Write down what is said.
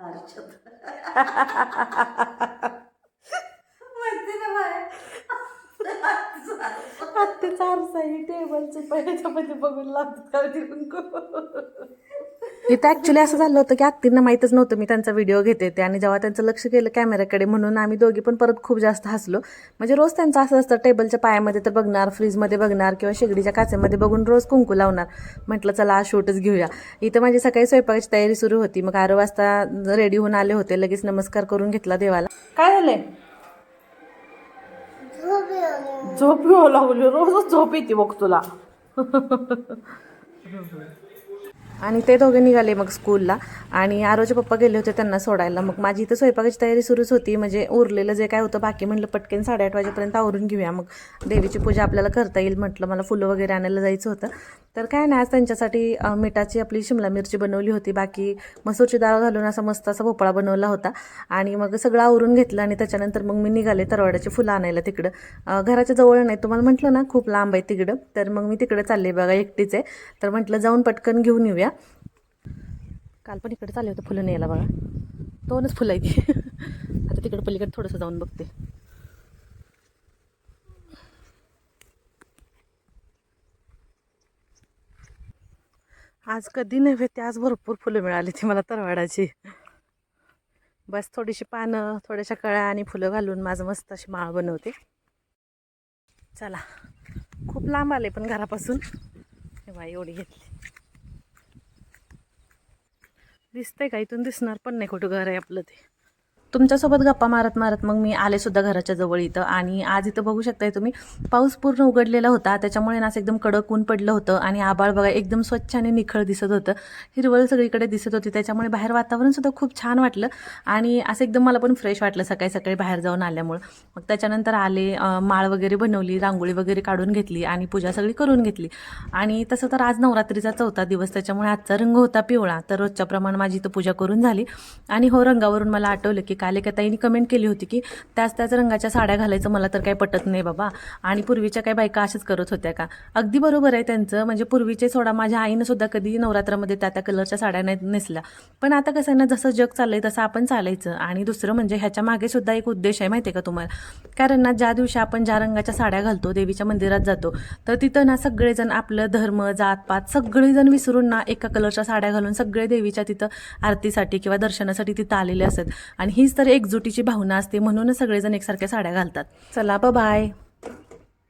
माहिती ना बाय हत्तीचा आरसा ही टेबलचे पहिल्याच्यामध्ये बघून लागतात का कुंकू इथं ऍक्च्युली असं झालं होतं की आत्तींना माहीतच नव्हतं मी त्यांचा व्हिडिओ घेते ते. आणि जेव्हा त्यांचं लक्ष गेलं कॅमेऱ्याकडे म्हणून आम्ही दोघी पण परत खूप जास्त हसलो. म्हणजे रोज त्यांचं असं असतं टेबलच्या पायामध्ये तर बघणार फ्रीजमध्ये बघणार किंवा शेगडीच्या काचेमध्ये बघून रोज कुंकू लावणार. म्हटलं चला आज शूटच घेऊया. इथं माझी सकाळी स्वयंपाकाची तयारी सुरू होती. मग आरो वाजता रेडी होऊन आले होते. लगेच नमस्कार करून घेतला देवाला. काय झालंय? झोप येऊ लागली. रोजच झोप येते बघ तुला. आणि ते दोघे निघाले मग स्कूलला आणि आरोचे पप्पा गेले होते त्यांना सोडायला. मग माझी इथं स्वयंपाकाची तयारी सुरूच होती. म्हणजे उरलेलं जे काय होतं बाकी म्हटलं पटकन साडेआठ वाजेपर्यंत आवरून घेऊया. मग देवीची पूजा आपल्याला करता येईल म्हटलं. मला फुलं वगैरे आणायला जायचं होतं. तर काय नाही आज त्यांच्यासाठी मिठाची आपली शिमला मिरची बनवली होती. बाकी मसूरची डाळ घालून असा मस्त असा भोपळा बनवला होता. आणि मग सगळं आवरून घेतलं आणि त्याच्यानंतर मग मी निघाले तरवाड्याची फुलं आणायला तिकडं. घराच्या जवळ नाही. तुम्हाला म्हटलं ना खूप लांब आहे तिकडं. तर मग मी तिकडे चालले बघा एकटीच आहे. तर म्हटलं जाऊन पटकन घेऊन नेऊया काल पण इकडे चालले होते फुलं न्यायला बघा. दोनच फुलं आहे ती आता तिकडे पलीकडे थोडंसं जाऊन बघते. आज कधी नव्हे ते आज भरपूर फुलं मिळाली ती मला तरवाडाची. बस थोडीशी पानं थोड्याशा कळ्या आणि फुलं घालून माझं मस्त अशी माळ बनवते. चला. खूप लांब आले पण घरापासून. हे एवढी घेतली. दिसतंय का? इथून दिसणार पण नाही कुठं घर आहे आपलं ते. तुमच्यासोबत गप्पा मारत मारत मग मी आले सुद्धा घराच्या जवळ इथं. आणि आज इथं बघू शकताय तुम्ही पाऊस पूर्ण उघडलेला होता. त्याच्यामुळे ना असं एकदम कडक ऊन पडलं होतं आणि आबाळ बघा एकदम स्वच्छ आणि निखळ दिसत होतं. हिरवळ सगळीकडे दिसत होती. त्याच्यामुळे बाहेर वातावरण सुद्धा खूप छान वाटलं आणि असं एकदम मला पण फ्रेश वाटलं सकाळी सकाळी बाहेर जाऊन आल्यामुळं. मग त्याच्यानंतर आले माळ वगैरे बनवली रांगोळी वगैरे काढून घेतली आणि पूजा सगळी करून घेतली. आणि तसं तर आज नवरात्रीचा चौथा दिवस त्याच्यामुळे आजचा रंग होता पिवळा. तर रोजच्याप्रमाणे माझी इथं पूजा करून झाली. आणि हो रंगावरून मला आठवलं की एका ताईंनी कमेंट केली होती की त्याच त्याच रंगाच्या साड्या घालायचं मला तर काही पटत नाही बाबा. आणि पूर्वीच्या काही बायका अशाच करत होत्या का? अगदी बरोबर आहे त्यांचं. म्हणजे पूर्वीचे सोडा माझ्या आईनं सुद्धा कधी नवरात्रामध्ये त्या त्या कलरच्या साड्या नाही नेसल्या. पण आता कसं आहे ना जसं जग चाललंय तसं आपण चालायचं. आणि दुसरं म्हणजे ह्याच्या मागे सुद्धा एक उद्देश आहे माहिती आहे का तुम्हाला? कारण ना ज्या दिवशी आपण ज्या रंगाच्या साड्या घालतो देवीच्या मंदिरात जातो तर तिथं ना सगळेजण आपलं धर्म जातपात सगळेजण विसरून ना एका कलरच्या साड्या घालून सगळे देवीच्या तिथं आरतीसाठी किंवा दर्शनासाठी तिथं आलेले असतात. आणि ही हीच तर एकजुटीची भावना असते म्हणूनच सगळेजण एकसारख्या साड्या घालतात. चला बाय